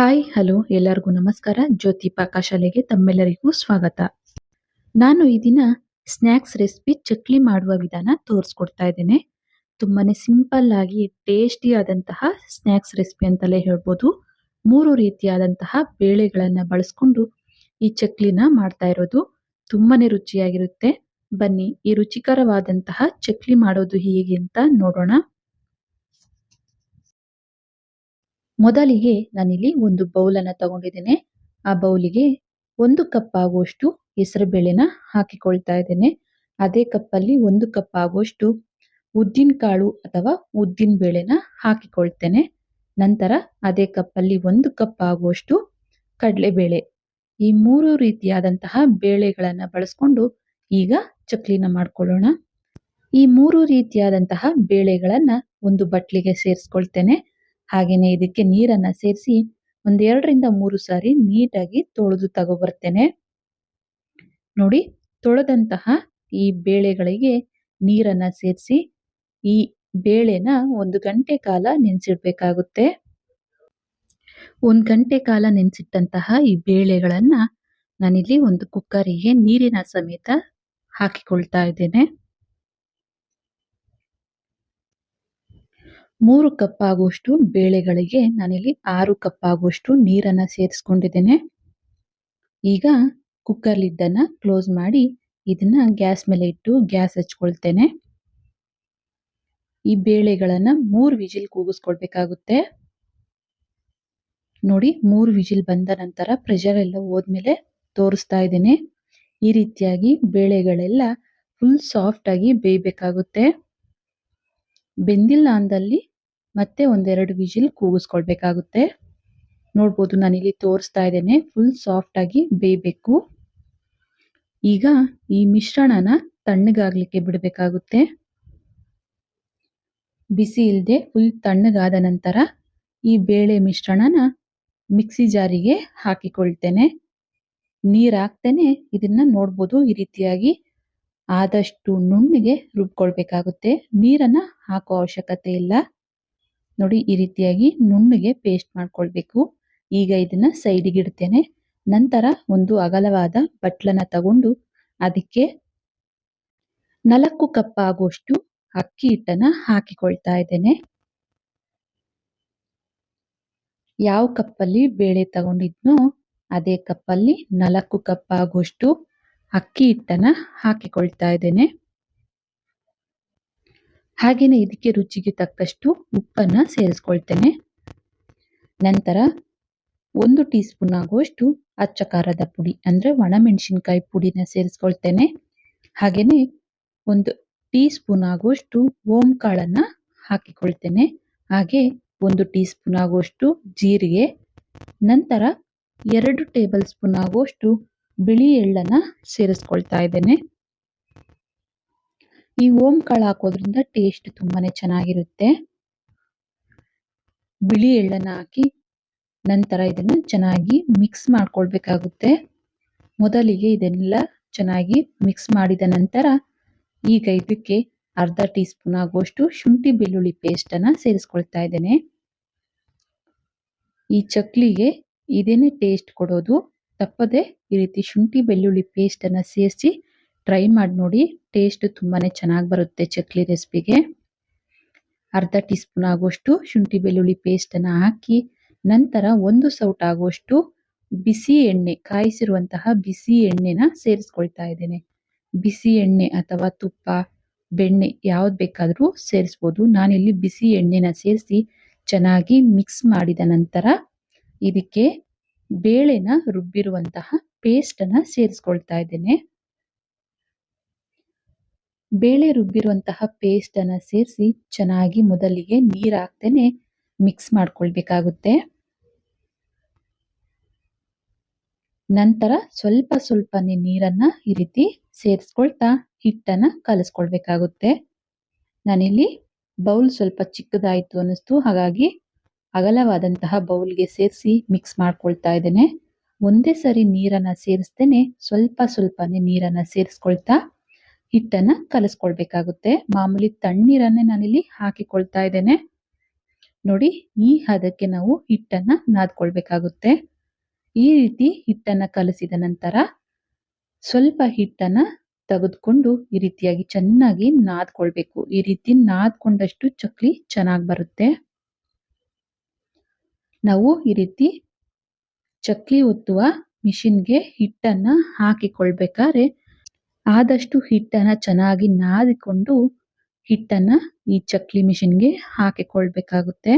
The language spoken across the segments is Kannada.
ಹಾಯ್ ಹಲೋ ಎಲ್ಲರಿಗೂ ನಮಸ್ಕಾರ. ಜ್ಯೋತಿ ಪಾಕಶಾಲೆಗೆ ತಮ್ಮೆಲ್ಲರಿಗೂ ಸ್ವಾಗತ. ನಾನು ಈ ದಿನ ಸ್ನ್ಯಾಕ್ಸ್ ರೆಸಿಪಿ ಚಕ್ಲಿ ಮಾಡುವ ವಿಧಾನ ತೋರಿಸ್ಕೊಡ್ತಾ ಇದ್ದೇನೆ. ತುಂಬಾನೇ ಸಿಂಪಲ್ ಆಗಿ ಟೇಸ್ಟಿ ಆದಂತಹ ಸ್ನ್ಯಾಕ್ಸ್ ರೆಸಿಪಿ ಅಂತಲೇ ಹೇಳ್ಬೋದು. ಮೂರು ರೀತಿಯಾದಂತಹ ಬೇಳೆಗಳನ್ನ ಬಳಸ್ಕೊಂಡು ಈ ಚಕ್ಲಿನ ಮಾಡ್ತಾ ಇರೋದು ತುಂಬಾನೇ ರುಚಿಯಾಗಿರುತ್ತೆ. ಬನ್ನಿ, ಈ ರುಚಿಕರವಾದಂತಹ ಚಕ್ಲಿ ಮಾಡೋದು ಹೇಗೆ ಅಂತ ನೋಡೋಣ. ಮೊದಲಿಗೆ ನಾನಿಲ್ಲಿ ಒಂದು ಬೌಲನ್ನು ತಗೊಂಡಿದ್ದೇನೆ. ಆ ಬೌಲಿಗೆ ಒಂದು ಕಪ್ ಆಗುವಷ್ಟು ಹೆಸರು ಬೇಳೆನ ಹಾಕಿಕೊಳ್ತಾ ಇದ್ದೇನೆ. ಅದೇ ಕಪ್ಪಲ್ಲಿ ಒಂದು ಕಪ್ ಆಗುವಷ್ಟು ಉದ್ದಿನ ಕಾಳು ಅಥವಾ ಉದ್ದಿನ ಬೇಳೆನ ಹಾಕಿಕೊಳ್ತೇನೆ. ನಂತರ ಅದೇ ಕಪ್ಪಲ್ಲಿ ಒಂದು ಕಪ್ ಆಗುವಷ್ಟು ಕಡಲೆಬೇಳೆ. ಈ ಮೂರು ರೀತಿಯಾದಂತಹ ಬೇಳೆಗಳನ್ನ ಬಳಸ್ಕೊಂಡು ಈಗ ಚಕ್ಲಿನ ಮಾಡ್ಕೊಳ್ಳೋಣ. ಈ ಮೂರು ರೀತಿಯಾದಂತಹ ಬೇಳೆಗಳನ್ನ ಒಂದು ಬಟ್ಲಿಗೆ ಸೇರಿಸ್ಕೊಳ್ತೇನೆ. ಹಾಗೇನೆ ಇದಕ್ಕೆ ನೀರನ್ನ ಸೇರಿಸಿ ಒಂದ್ ಎರಡರಿಂದ ಮೂರು ಸಾರಿ ನೀಟಾಗಿ ತೊಳೆದು ತಗೋಬರ್ತೇನೆ. ನೋಡಿ ತೊಳೆದಂತಹ ಈ ಬೇಳೆಗಳಿಗೆ ನೀರನ್ನ ಸೇರಿಸಿ ಈ ಬೇಳೆನ ಒಂದು ಗಂಟೆ ಕಾಲ ನೆನೆಸಿಡ್ಬೇಕಾಗುತ್ತೆ. ಒಂದು ಗಂಟೆ ಕಾಲ ನೆನೆಸಿಟ್ಟಂತಹ ಈ ಬೇಳೆಗಳನ್ನ ನಾನಿಲ್ಲಿ ಒಂದು ಕುಕ್ಕರಿಗೆ ನೀರಿನ ಸಮೇತ ಹಾಕಿಕೊಳ್ತಾ ಇದ್ದೇನೆ. ಮೂರು ಕಪ್ ಆಗುವಷ್ಟು ಬೇಳೆಗಳಿಗೆ ನಾನಿಲ್ಲಿ ಆರು ಕಪ್ ಆಗುವಷ್ಟು ನೀರನ್ನ ಸೇರಿಸ್ಕೊಂಡಿದ್ದೇನೆ. ಈಗ ಕುಕ್ಕರ್ ಲಿದ್ದನ್ನ ಕ್ಲೋಸ್ ಮಾಡಿ ಇದನ್ನ ಗ್ಯಾಸ್ ಮೇಲೆ ಇಟ್ಟು ಗ್ಯಾಸ್ ಹಚ್ಕೊಳ್ತೇನೆ. ಈ ಬೇಳೆಗಳನ್ನ ಮೂರು ವಿಜಿಲ್ ಕೂಗಿಸ್ಕೊಳ್ಬೇಕಾಗುತ್ತೆ. ನೋಡಿ, ಮೂರು ವಿಜಿಲ್ ಬಂದ ನಂತರ ಪ್ರೆಷರ್ ಎಲ್ಲ ಹೋದ್ಮೇಲೆ ತೋರಿಸ್ತಾ ಇದ್ದೇನೆ. ಈ ರೀತಿಯಾಗಿ ಬೇಳೆಗಳೆಲ್ಲ ಫುಲ್ ಸಾಫ್ಟ್ ಆಗಿ ಬೇಯಬೇಕಾಗುತ್ತೆ. ಬೆಂದಿಲ್ಲ ಅಂದಲ್ಲಿ ಮತ್ತೆ ಒಂದೆರಡು ವಿಜಿಲ್ ಕೂಗಿಸ್ಕೊಳ್ಬೇಕಾಗುತ್ತೆ. ನೋಡ್ಬೋದು ನಾನಿಲ್ಲಿ ತೋರಿಸ್ತಾ ಇದ್ದೇನೆ. ಫುಲ್ ಸಾಫ್ಟ್ ಆಗಿ ಬೇಯಬೇಕು. ಈಗ ಈ ಮಿಶ್ರಣನ ತಣ್ಣಗಾಗಲಿಕ್ಕೆ ಬಿಡಬೇಕಾಗುತ್ತೆ. ಬಿಸಿ ಇಲ್ಲದೆ ಫುಲ್ ತಣ್ಣಗಾದ ನಂತರ ಈ ಬೇಳೆ ಮಿಶ್ರಣನ ಮಿಕ್ಸಿ ಜಾರಿಗೆ ಹಾಕಿಕೊಳ್ತೇನೆ. ನೀರು ಹಾಕ್ತೇನೆ ಇದನ್ನ ನೋಡ್ಬೋದು ಈ ರೀತಿಯಾಗಿ ಆದಷ್ಟು ನುಣ್ಣಗೆ ರುಬ್ಕೊಳ್ಬೇಕಾಗುತ್ತೆ. ನೀರನ್ನ ಹಾಕೋ ಅವಶ್ಯಕತೆ ಇಲ್ಲ. ನೋಡಿ ಈ ರೀತಿಯಾಗಿ ನುಣ್ಣಗೆ ಪೇಸ್ಟ್ ಮಾಡ್ಕೊಳ್ಬೇಕು. ಈಗ ಇದನ್ನ ಸೈಡಿಗೆ ಇಡ್ತೇನೆ. ನಂತರ ಒಂದು ಅಗಲವಾದ ಬಟ್ಲನ್ನ ತಗೊಂಡು ಅದಕ್ಕೆ ನಾಲ್ಕು ಕಪ್ ಆಗುವಷ್ಟು ಅಕ್ಕಿ ಹಿಟ್ಟನ್ನ ಹಾಕಿಕೊಳ್ತಾ ಇದ್ದೇನೆ. ಯಾವ ಕಪ್ಪಲ್ಲಿ ಬೇಳೆ ತಗೊಂಡಿದ್ನೋ ಅದೇ ಕಪ್ಪಲ್ಲಿ ನಾಲ್ಕು ಕಪ್ ಆಗುವಷ್ಟು ಅಕ್ಕಿ ಹಿಟ್ಟನ್ನ ಹಾಕಿಕೊಳ್ತಾ ಇದ್ದೇನೆ. ಹಾಗೇನೆ ಇದಕ್ಕೆ ರುಚಿಗೆ ತಕ್ಕಷ್ಟು ಉಪ್ಪನ್ನ ಸೇರಿಸ್ಕೊಳ್ತೇನೆ. ನಂತರ ಒಂದು ಟೀ ಸ್ಪೂನ್ ಆಗುವಷ್ಟು ಅಚ್ಚ ಖಾರದ ಪುಡಿ, ಅಂದ್ರೆ ಒಣಮೆಣಸಿನ್ಕಾಯಿ ಪುಡಿನ ಸೇರಿಸ್ಕೊಳ್ತೇನೆ. ಹಾಗೇನೆ ಒಂದು ಟೀ ಸ್ಪೂನ್ ಆಗುವಷ್ಟು ಓಂ ಕಾಳನ್ನ ಹಾಕಿಕೊಳ್ತೇನೆ. ಹಾಗೆ ಒಂದು ಟೀ ಸ್ಪೂನ್ ಆಗುವಷ್ಟು ಜೀರಿಗೆ, ನಂತರ ಎರಡು ಟೇಬಲ್ ಸ್ಪೂನ್ ಆಗುವಷ್ಟು ಬಿಳಿ ಎಳ್ಳನ್ನ ಸೇರಿಸ್ಕೊಳ್ತಾ ಇದ್ದೇನೆ. ಈ ಓಂ ಕಾಳು ಹಾಕೋದ್ರಿಂದ ಟೇಸ್ಟ್ ತುಂಬಾನೇ ಚೆನ್ನಾಗಿರುತ್ತೆ. ಬಿಳಿ ಎಳ್ಳನ್ನ ಹಾಕಿ ನಂತರ ಇದನ್ನ ಚೆನ್ನಾಗಿ ಮಿಕ್ಸ್ ಮಾಡ್ಕೊಳ್ಬೇಕಾಗುತ್ತೆ. ಮೊದಲಿಗೆ ಇದನ್ನೆಲ್ಲ ಚೆನ್ನಾಗಿ ಮಿಕ್ಸ್ ಮಾಡಿದ ನಂತರ ಈಗ ಇದಕ್ಕೆ ಅರ್ಧ ಟೀ ಸ್ಪೂನ್ ಆಗುವಷ್ಟು ಶುಂಠಿ ಬೆಳ್ಳುಳ್ಳಿ ಪೇಸ್ಟ್ ಅನ್ನ ಸೇರಿಸ್ಕೊಳ್ತಾ ಇದ್ದೇನೆ. ಈ ಚಕ್ಲಿಗೆ ಇದೇನೆ ಟೇಸ್ಟ್ ಕೊಡೋದು, ತಪ್ಪದೆ ಈ ರೀತಿ ಶುಂಠಿ ಬೆಳ್ಳುಳ್ಳಿ ಪೇಸ್ಟ್ ಅನ್ನ ಸೇರಿಸಿ ಟ್ರೈ ಮಾಡಿ ನೋಡಿ. ಟೇಸ್ಟ್ ತುಂಬಾ ಚೆನ್ನಾಗಿ ಬರುತ್ತೆ ಚಕ್ಲಿ ರೆಸಿಪಿಗೆ ಅರ್ಧ ಟೀ ಸ್ಪೂನ್ ಆಗುವಷ್ಟು ಶುಂಠಿ ಬೆಳ್ಳುಳ್ಳಿ ಪೇಸ್ಟನ್ನು ಹಾಕಿ, ನಂತರ ಒಂದು ಸೌಟ್ ಆಗುವಷ್ಟು ಬಿಸಿ ಎಣ್ಣೆ, ಕಾಯಿಸಿರುವಂತಹ ಬಿಸಿ ಎಣ್ಣೆನ ಸೇರಿಸ್ಕೊಳ್ತಾ ಇದ್ದೇನೆ. ಬಿಸಿ ಎಣ್ಣೆ ಅಥವಾ ತುಪ್ಪ, ಬೆಣ್ಣೆ ಯಾವ್ದು ಬೇಕಾದರೂ ಸೇರಿಸ್ಬೋದು. ನಾನಿಲ್ಲಿ ಬಿಸಿ ಎಣ್ಣೆನ ಸೇರಿಸಿ ಚೆನ್ನಾಗಿ ಮಿಕ್ಸ್ ಮಾಡಿದ ನಂತರ ಇದಕ್ಕೆ ಬೇಳೆನ ರುಬ್ಬಿರುವಂತಹ ಪೇಸ್ಟನ್ನು ಸೇರಿಸ್ಕೊಳ್ತಾ ಇದ್ದೇನೆ. ಬೇಳೆ ರುಬ್ಬಿರುವಂತಹ ಪೇಸ್ಟ್ ಅನ್ನ ಸೇರಿಸಿ ಚೆನ್ನಾಗಿ ಮೊದಲಿಗೆ ನೀರ್ ಹಾಕ್ತೇನೆ. ಮಿಕ್ಸ್ ಮಾಡ್ಕೊಳ್ಬೇಕಾಗುತ್ತೆ. ನಂತರ ಸ್ವಲ್ಪ ಸ್ವಲ್ಪನೇ ನೀರನ್ನ ಈ ರೀತಿ ಸೇರಿಸ್ಕೊಳ್ತಾ ಹಿಟ್ಟನ್ನ ಕಲಿಸ್ಕೊಳ್ಬೇಕಾಗುತ್ತೆ. ನಾನಿಲ್ಲಿ ಬೌಲ್ ಸ್ವಲ್ಪ ಚಿಕ್ಕದಾಯ್ತು ಅನ್ನಿಸ್ತು. ಹಾಗಾಗಿ ಅಗಲವಾದಂತಹ ಬೌಲ್ಗೆ ಸೇರಿಸಿ ಮಿಕ್ಸ್ ಮಾಡ್ಕೊಳ್ತಾ ಇದ್ದೇನೆ. ಒಂದೇ ಸರಿ ನೀರನ್ನ ಸೇರಿಸ್ತೇನೆ. ಸ್ವಲ್ಪ ಸ್ವಲ್ಪನೇ ನೀರನ್ನ ಸೇರಿಸ್ಕೊಳ್ತಾ ಹಿಟ್ಟನ್ನ ಕಲಿಸ್ಕೊಳ್ಬೇಕಾಗುತ್ತೆ. ಮಾಮೂಲಿ ತಣ್ಣೀರನ್ನೇ ನಾನಿಲ್ಲಿ ಹಾಕಿಕೊಳ್ತಾ ಇದ್ದೇನೆ. ನೋಡಿ, ಈ ಹದಕ್ಕೆ ನಾವು ಹಿಟ್ಟನ್ನ ನಾದ್ಕೊಳ್ಬೇಕಾಗುತ್ತೆ. ಈ ರೀತಿ ಹಿಟ್ಟನ್ನ ಕಲಸಿದ ನಂತರ ಸ್ವಲ್ಪ ಹಿಟ್ಟನ್ನ ತೆಗೆದುಕೊಂಡು ಈ ರೀತಿಯಾಗಿ ಚೆನ್ನಾಗಿ ನಾದ್ಕೊಳ್ಬೇಕು. ಈ ರೀತಿ ನಾದ್ಕೊಂಡಷ್ಟು ಚಕ್ಲಿ ಚೆನ್ನಾಗಿ ಬರುತ್ತೆ. ನಾವು ಈ ರೀತಿ ಚಕ್ಲಿ ಒತ್ತುವ ಮಿಷಿನ್ಗೆ ಹಿಟ್ಟನ್ನ ಹಾಕಿಕೊಳ್ಬೇಕಾದ್ರೆ ಆದಷ್ಟು ಹಿಟ್ಟನ್ನ ಚೆನ್ನಾಗಿ ನಾದಿಕೊಂಡು ಹಿಟ್ಟನ್ನ ಈ ಚಕ್ಲಿ ಮಿಷಿನ್ಗೆ ಹಾಕಿಕೊಳ್ಬೇಕಾಗುತ್ತೆ.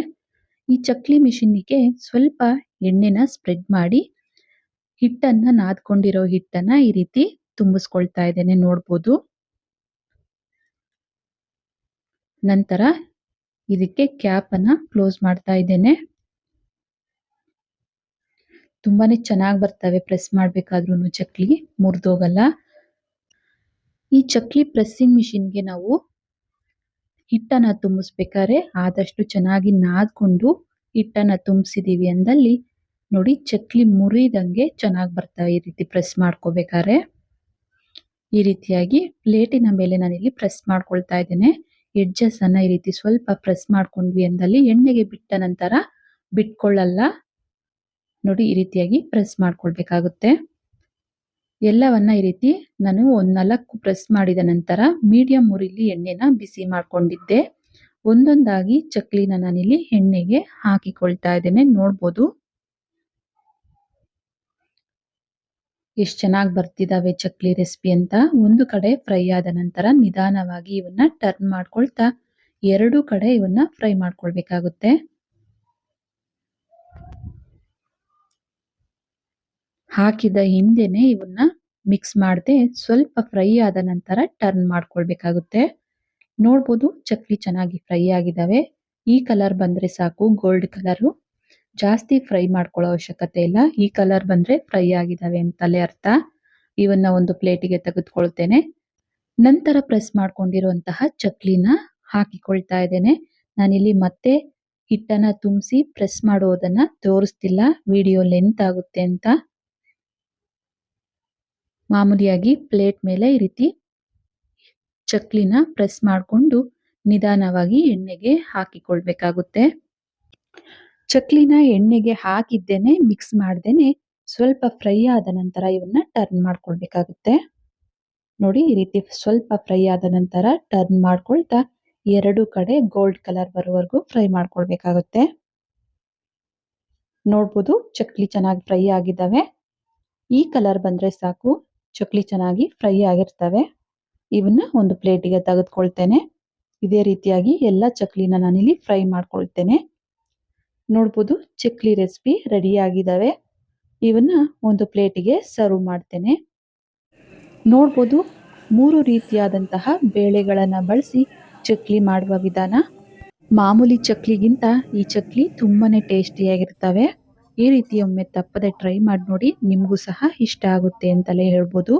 ಈ ಚಕ್ಲಿ ಮಿಷಿನ್ಗೆ ಸ್ವಲ್ಪ ಎಣ್ಣೆನ ಸ್ಪ್ರೆಡ್ ಮಾಡಿ ಹಿಟ್ಟನ್ನ ನಾದ್ಕೊಂಡಿರೋ ಹಿಟ್ಟನ್ನ ಈ ರೀತಿ ತುಂಬಿಸ್ಕೊಳ್ತಾ ಇದ್ದೇನೆ ನೋಡ್ಬೋದು. ನಂತರ ಇದಕ್ಕೆ ಕ್ಯಾಪ್ ಅನ್ನ ಕ್ಲೋಸ್ ಮಾಡ್ತಾ ಇದ್ದೇನೆ. ತುಂಬಾನೇ ಚೆನ್ನಾಗಿ ಬರ್ತವೆ ಪ್ರೆಸ್ ಮಾಡಬೇಕಾದ್ರೂ ಚಕ್ಲಿ ಮುರಿದೋಗಲ್ಲ. ಈ ಚಕ್ಲಿ ಪ್ರೆಸ್ಸಿಂಗ್ ಮಿಷಿನ್ಗೆ ನಾವು ಹಿಟ್ಟನ್ನ ತುಂಬಿಸ್ಬೇಕಾದ್ರೆ ಆದಷ್ಟು ಚೆನ್ನಾಗಿ ನಾದ್ಕೊಂಡು ಹಿಟ್ಟನ್ನ ತುಂಬಿಸಿದೀವಿ ಅಂದಲ್ಲಿ ನೋಡಿ ಚಕ್ಲಿ ಮುರಿದಂಗೆ ಚೆನ್ನಾಗಿ ಬರ್ತಾ ಈ ರೀತಿ ಪ್ರೆಸ್ ಮಾಡ್ಕೋಬೇಕಾದ್ರೆ. ಈ ರೀತಿಯಾಗಿ ಪ್ಲೇಟಿನ ಮೇಲೆ ನಾನಿಲ್ಲಿ ಪ್ರೆಸ್ ಮಾಡ್ಕೊಳ್ತಾ ಇದ್ದೇನೆ. ಎಡ್ಜಸ್ ಅನ್ನ ಈ ರೀತಿ ಸ್ವಲ್ಪ ಪ್ರೆಸ್ ಮಾಡ್ಕೊಂಡ್ವಿ ಅಂದಲ್ಲಿ ಎಣ್ಣೆಗೆ ಬಿಟ್ಟ ನಂತರ ಬಿಟ್ಕೊಳ್ಳಲ್ಲ. ನೋಡಿ ಈ ರೀತಿಯಾಗಿ ಪ್ರೆಸ್ ಮಾಡ್ಕೊಳ್ಬೇಕಾಗುತ್ತೆ. ಎಲ್ಲವನ್ನ ಈ ರೀತಿ ನಾನು ಒಂದ್ ನಾಲ್ಕು ಪ್ರೆಸ್ ಮಾಡಿದ ನಂತರ ಮೀಡಿಯಂ ಉರಿಲಿ ಎಣ್ಣೆನ ಬಿಸಿ ಮಾಡ್ಕೊಂಡಿದ್ದೆ. ಒಂದೊಂದಾಗಿ ಚಕ್ಲಿನ ನಾನಿಲ್ಲಿ ಎಣ್ಣೆಗೆ ಹಾಕಿಕೊಳ್ತಾ ಇದ್ದೇನೆ. ನೋಡ್ಬೋದು. ಎಷ್ಟು ಚೆನ್ನಾಗಿ ಬರ್ತಿದ್ದಾವೆ ಚಕ್ಲಿ ರೆಸಿಪಿ ಅಂತ. ಒಂದು ಕಡೆ ಫ್ರೈ ಆದ ನಂತರ ನಿಧಾನವಾಗಿ ಇವನ್ನ ಟರ್ನ್ ಮಾಡ್ಕೊಳ್ತಾ, ಎರಡು ಕಡೆ ಇವನ್ನ ಫ್ರೈ ಮಾಡ್ಕೊಳ್ಬೇಕಾಗುತ್ತೆ. ಹಾಕಿದ ಹಿಂದೆನೆ ಇವನ್ನ ಮಿಕ್ಸ್ ಮಾಡದೆ ಸ್ವಲ್ಪ ಫ್ರೈ ಆದ ನಂತರ ಟರ್ನ್ ಮಾಡ್ಕೊಳ್ಬೇಕಾಗುತ್ತೆ. ನೋಡ್ಬೋದು ಚಕ್ಲಿ ಚೆನ್ನಾಗಿ ಫ್ರೈ ಆಗಿದ್ದಾವೆ ಈ ಕಲರ್ ಬಂದ್ರೆ ಸಾಕು ಗೋಲ್ಡ್ ಕಲರು ಜಾಸ್ತಿ ಫ್ರೈ ಮಾಡ್ಕೊಳ್ಳೋ ಅವಶ್ಯಕತೆ ಇಲ್ಲ. ಈ ಕಲರ್ ಬಂದ್ರೆ ಫ್ರೈ ಆಗಿದಾವೆ ಅಂತಲೇ ಅರ್ಥ. ಇವನ್ನ ಒಂದು ಪ್ಲೇಟಿಗೆ ತೆಗೆದುಕೊಳ್ತೇನೆ. ನಂತರ ಪ್ರೆಸ್ ಮಾಡ್ಕೊಂಡಿರುವಂತಹ ಚಕ್ಲಿನ ಹಾಕಿಕೊಳ್ತಾ ಇದ್ದೇನೆ. ನಾನಿಲ್ಲಿ ಮತ್ತೆ ಹಿಟ್ಟನ್ನ ತುಂಬಿಸಿ ಪ್ರೆಸ್ ಮಾಡೋದನ್ನ ತೋರಿಸ್ತಿಲ್ಲ. ವಿಡಿಯೋ ಲೆಂತ್ ಆಗುತ್ತೆ ಅಂತ. ಮಾಮೂಲಿಯಾಗಿ ಪ್ಲೇಟ್ ಮೇಲೆ ಈ ರೀತಿ ಚಕ್ಲಿನ ಪ್ರೆಸ್ ಮಾಡಿಕೊಂಡು ನಿಧಾನವಾಗಿ ಎಣ್ಣೆಗೆ ಹಾಕಿಕೊಳ್ಬೇಕಾಗುತ್ತೆ. ಚಕ್ಲಿನ ಎಣ್ಣೆಗೆ ಹಾಕಿದ್ದೇನೆ ಮಿಕ್ಸ್ ಮಾಡ್ದೇನೆ, ಸ್ವಲ್ಪ ಫ್ರೈ ಆದ ನಂತರ ಇವನ್ನ ಟರ್ನ್ ಮಾಡ್ಕೊಳ್ಬೇಕಾಗುತ್ತೆ. ನೋಡಿ ಈ ರೀತಿ ಸ್ವಲ್ಪ ಫ್ರೈ ಆದ ನಂತರ ಟರ್ನ್ ಮಾಡ್ಕೊಳ್ತಾ ಎರಡು ಕಡೆ ಗೋಲ್ಡ್ ಕಲರ್ ಬರುವವರೆಗೂ ಫ್ರೈ ಮಾಡ್ಕೊಳ್ಬೇಕಾಗುತ್ತೆ. ನೋಡ್ಬೋದು ಚಕ್ಲಿ ಚೆನ್ನಾಗಿ ಫ್ರೈ ಆಗಿದ್ದಾವೆ. ಈ ಕಲರ್ ಬಂದ್ರೆ ಸಾಕು. ಚಕ್ಲಿ ಚೆನ್ನಾಗಿ ಫ್ರೈ ಆಗಿರ್ತವೆ. ಇವನ್ನ ಒಂದು ಪ್ಲೇಟಿಗೆ ತೆಗೆದುಕೊಳ್ತೇನೆ. ಇದೇ ರೀತಿಯಾಗಿ ಎಲ್ಲ ಚಕ್ಲಿನ ನಾನಿಲ್ಲಿ ಫ್ರೈ ಮಾಡ್ಕೊಳ್ತೇನೆ. ನೋಡ್ಬೋದು ಚಕ್ಲಿ ರೆಸಿಪಿ ರೆಡಿ ಆಗಿದ್ದಾವೆ ಇವನ್ನ ಒಂದು ಪ್ಲೇಟಿಗೆ ಸರ್ವ್ ಮಾಡ್ತೇನೆ. ನೋಡ್ಬೋದು ಮೂರು ರೀತಿಯಾದಂತಹ ಬೇಳೆಗಳನ್ನು ಬಳಸಿ ಚಕ್ಲಿ ಮಾಡುವ ವಿಧಾನ. ಮಾಮೂಲಿ ಚಕ್ಲಿಗಿಂತ ಈ ಚಕ್ಲಿ ತುಂಬಾನೇ ಟೇಸ್ಟಿಯಾಗಿರ್ತವೆ. ಈ ರೀತಿ ಒಮ್ಮೆ ತಪ್ಪದೆ ಟ್ರೈ ಮಾಡಿ ನೋಡಿ ನಿಮಗೂ ಸಹ ಇಷ್ಟ ಆಗುತ್ತೆ ಅಂತಲೇ ಹೇಳ್ಬೋದು.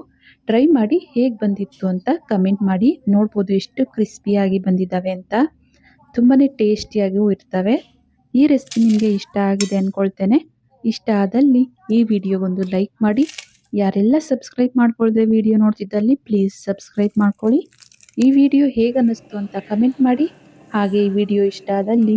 ಟ್ರೈ ಮಾಡಿ ಹೇಗೆ ಬಂದಿತ್ತು ಅಂತ ಕಮೆಂಟ್ ಮಾಡಿ. ನೋಡ್ಬೋದು ಎಷ್ಟು ಕ್ರಿಸ್ಪಿಯಾಗಿ ಬಂದಿದ್ದಾವೆ ಅಂತ. ತುಂಬಾ ಟೇಸ್ಟಿಯಾಗಿಯೂ ಇರ್ತವೆ. ಈ ರೆಸಿಪಿ ನಿಮಗೆ ಇಷ್ಟ ಆಗಿದೆ ಅಂದ್ಕೊಳ್ತೇನೆ ಇಷ್ಟ ಆದಲ್ಲಿ ಈ ವಿಡಿಯೋಗೊಂದು ಲೈಕ್ ಮಾಡಿ. ಯಾರೆಲ್ಲ ಸಬ್ಸ್ಕ್ರೈಬ್ ಮಾಡ್ಕೊಳ್ದೆ ವಿಡಿಯೋ ನೋಡ್ತಿದ್ದಲ್ಲಿ ಪ್ಲೀಸ್ ಸಬ್ಸ್ಕ್ರೈಬ್ ಮಾಡ್ಕೊಳ್ಳಿ. ಈ ವಿಡಿಯೋ ಹೇಗೆ ಅನ್ನಿಸ್ತು ಅಂತ ಕಮೆಂಟ್ ಮಾಡಿ. ಹಾಗೆ ಈ ವಿಡಿಯೋ ಇಷ್ಟ ಆದಲ್ಲಿ